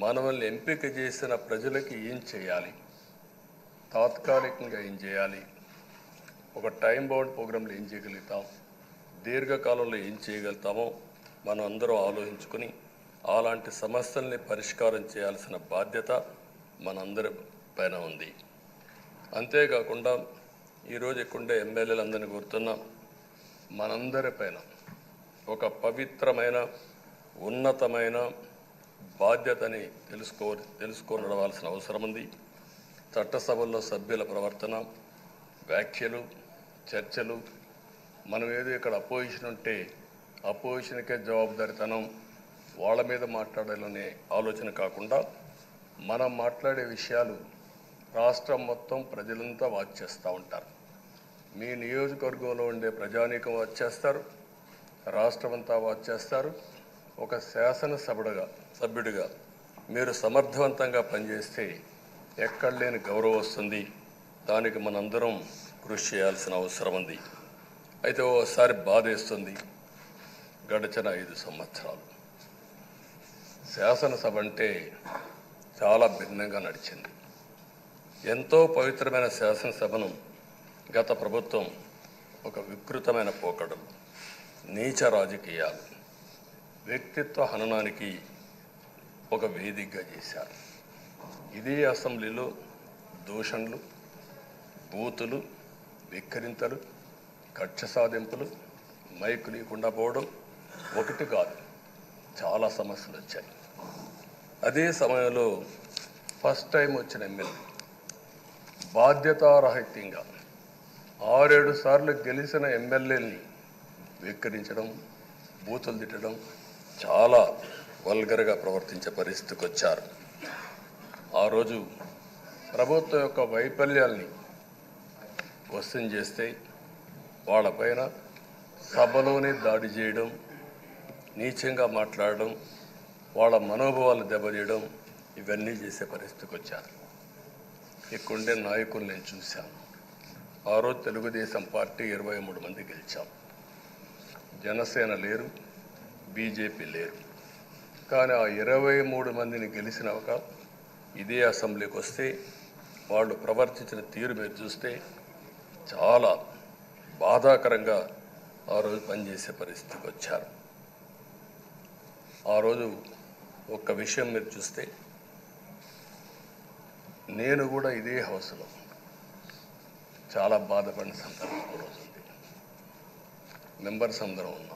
మనల్ని ఎంపిక చేసిన ప్రజలకి ఏం చేయాలి? తాత్కాలికంగా ఏం చేయాలి? ఒక టైం బౌండ్ ప్రోగ్రాంలో ఏం చేయగలుగుతాం? దీర్ఘకాలంలో ఏం చేయగలుగుతామో మనం అందరం ఆలోచించుకొని అలాంటి సమస్యల్ని పరిష్కారం చేయాల్సిన బాధ్యత మనందరి పైన ఉంది. అంతేకాకుండా ఈరోజు ఎక్కుండే ఎమ్మెల్యేలందరినీ కోరుతున్నాం మనందరి పైన ఒక పవిత్రమైన ఉన్నతమైన బాధ్యతని తెలుసుకో తెలుసుకొని నడవాల్సిన అవసరం ఉంది. చట్టసభల్లో సభ్యుల ప్రవర్తన వ్యాఖ్యలు చర్చలు మనం ఏదో ఇక్కడ అపోజిషన్ ఉంటే అపోజిషన్కే జవాబుదారితనం వాళ్ళ మీద మాట్లాడాలనే ఆలోచన కాకుండా మనం మాట్లాడే విషయాలు రాష్ట్రం మొత్తం ప్రజలంతా వాచ్ చేస్తూ ఉంటారు. మీ నియోజకవర్గంలో ఉండే ప్రజానీకం వాచ్ చేస్తారు రాష్ట్రమంతా వాచ్ చేస్తారు. ఒక శాసనసభుడుగా సభ్యుడిగా మీరు సమర్థవంతంగా పనిచేస్తే ఎక్కడ లేని గౌరవం వస్తుంది. దానికి మనందరం కృషి చేయాల్సిన అవసరం ఉంది. అయితే ఓసారి బాధేస్తుంది. గడిచిన ఐదు సంవత్సరాలు. శాసనసభ అంటే చాలా భిన్నంగా నడిచింది. ఎంతో పవిత్రమైన శాసనసభను గత ప్రభుత్వం ఒక వికృతమైన పోకడలు నీచ రాజకీయాలు వ్యక్తిత్వ హననానికి ఒక వేదికగా చేశారు. ఇదే అసెంబ్లీలో దూషణలు బూతులు విక్కరింతలు కక్ష సాధింపులు మైకు లేకుండా పోవడం ఒకటి కాదు చాలా సమస్యలు వచ్చాయి. అదే సమయంలో ఫస్ట్ టైం వచ్చిన ఎమ్మెల్యే బాధ్యతారహిత్యంగా ఆరేడు సార్లు గెలిచిన ఎమ్మెల్యేని విక్కరించడం బూతులు తిట్టడం చాలా వల్గర్గా ప్రవర్తించే పరిస్థితికి వచ్చారు. ఆ రోజు ప్రభుత్వం యొక్క వైఫల్యాల్ని క్వశ్చన్ చేస్తే వాళ్ళపైన సభలోనే దాడి చేయడం నీచంగా మాట్లాడడం వాళ్ళ మనోభావాలు దెబ్బతీయడం ఇవన్నీ చేసే పరిస్థితికి వచ్చారు. ఇక్కడుండే నాయకులు నేను చూశాను. ఆ రోజు తెలుగుదేశం పార్టీ ఇరవై మూడు మంది గెలిచాం. జనసేన లేరు. బీజేపీ లేరు. కానీ ఆ ఇరవై మూడు మందిని గెలిచిన ఒక ఇదే అసెంబ్లీకి వస్తే వాళ్ళు ప్రవర్తించిన తీరు మీరు చూస్తే చాలా బాధాకరంగా ఆ రోజు పనిచేసే పరిస్థితికి వచ్చారు. ఆ రోజు ఒక్క విషయం మీరు చూస్తే నేను కూడా ఇదే హౌస్లో చాలా బాధపడిన సందర్భం రోజు ఉంది. మెంబర్స్ అందరం ఉన్నాం.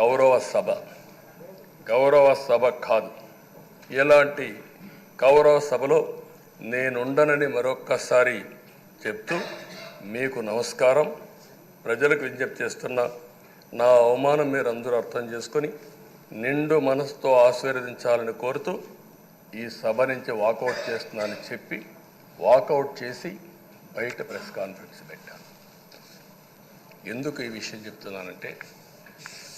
గౌరవ సభ. గౌరవ సభ కాదు. ఇలాంటి గౌరవ సభలో నేనుండనని మరొక్కసారి చెప్తూ మీకు నమస్కారం. ప్రజలకు విజ్ఞప్తి చేస్తున్నా నా అవమానం మీరు అందరూ అర్థం చేసుకొని నిండు మనసుతో ఆశీర్వదించాలని కోరుతూ ఈ సభ నుంచి వాకౌట్ చేస్తున్నానని చెప్పి వాకౌట్ చేసి బయట ప్రెస్ కాన్ఫరెన్స్ పెట్టాను. ఎందుకు ఈ విషయం చెప్తున్నానంటే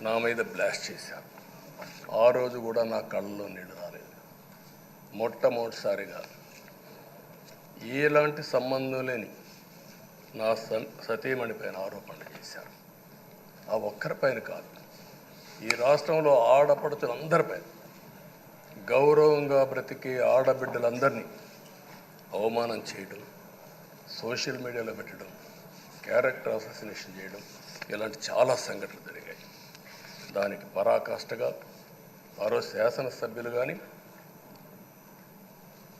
నా మీద బ్లాస్ట్ చేశారు. ఆ రోజు కూడా నా కళ్ళలో నీళ్ళు రాలేదు. మొట్టమొదటిసారిగా ఎలాంటి సంబంధం లేని నా సతీమణి పైన ఆరోపణలు చేశారు. ఆ ఒక్కరిపైన కాదు ఈ రాష్ట్రంలో ఆడపడుచులందరిపైన గౌరవంగా బ్రతికే ఆడబిడ్డలందరినీ అవమానం చేయడం సోషల్ మీడియాలో పెట్టడం క్యారెక్టర్ అసోసినేషన్ చేయడం ఇలాంటి చాలా సంఘటనలు జరిగాయి. దానికి పరాకాష్ఠగా మరో శాసనసభ్యులు కానీ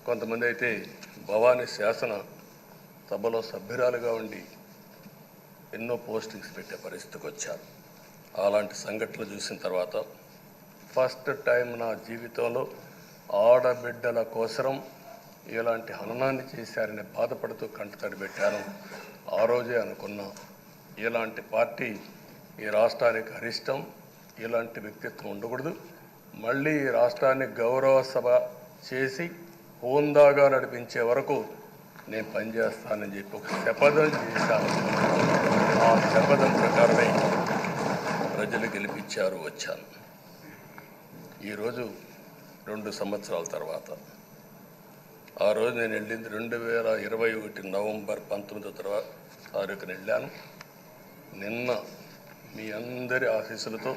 కొంతమంది అయితే భవానీ శాసన సభలో సభ్యురాలుగా ఉండి ఎన్నో పోస్టింగ్స్ పెట్టే పరిస్థితికి వచ్చారు. అలాంటి సంఘటనలు చూసిన తర్వాత ఫస్ట్ టైం నా జీవితంలో ఆడబిడ్డల కోసరం ఇలాంటి హననాన్ని చేశారని బాధపడుతూ కంటతడి పెట్టాను. ఆ రోజే అనుకున్నా ఇలాంటి పార్టీ ఈ రాష్ట్రానికి అరిష్టం ఇలాంటి వ్యక్తిత్వం ఉండకూడదు. మళ్ళీ రాష్ట్రాన్ని గౌరవ సభ చేసి హోందాగా నడిపించే వరకు నేను పనిచేస్తానని చెప్పి ఒక శపథం చేశాను. ఆ శపథం ప్రకారమే ప్రజలు గెలిపించారు వచ్చాను ఈరోజు రెండు సంవత్సరాల తర్వాత. ఆ రోజు నేను వెళ్ళింది రెండు వేల ఇరవై ఒకటి నవంబర్ పంతొమ్మిదో తర్వాత తారీఖున వెళ్ళాను. నిన్న మీ అందరి ఆశీస్సులతో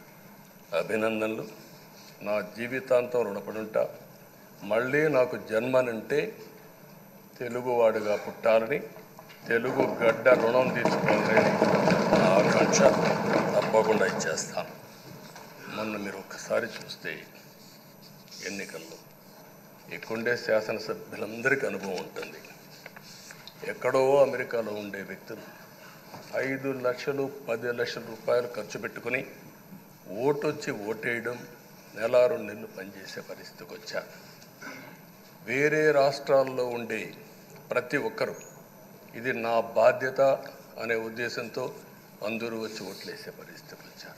అభినందనలు. నా జీవితాంతం రుణపడుంటా. మళ్ళీ నాకు జన్మనంటే తెలుగువాడుగా పుట్టాలని తెలుగు గడ్డ రుణం తీసుకోవాలని నా ఆకాంక్ష తప్పకుండా ఇచ్చేస్తాను. మొన్న మీరు ఒక్కసారి చూస్తే ఎన్నికల్లో ఇక్కడుండే శాసనసభ్యులందరికీ అనుభవం ఉంటుంది. ఎక్కడో అమెరికాలో ఉండే వ్యక్తులు ఐదు లక్షలు పది లక్షల రూపాయలు ఖర్చు పెట్టుకుని ఓటు వచ్చి ఓటేయడం నెల రెండు నెలలు పనిచేసే పరిస్థితికి వచ్చారు వేరే రాష్ట్రాల్లో ఉండే ప్రతి ఒక్కరూ ఇది నా బాధ్యత అనే ఉద్దేశంతో అందరూ వచ్చి ఓట్లేసే పరిస్థితికి వచ్చారు.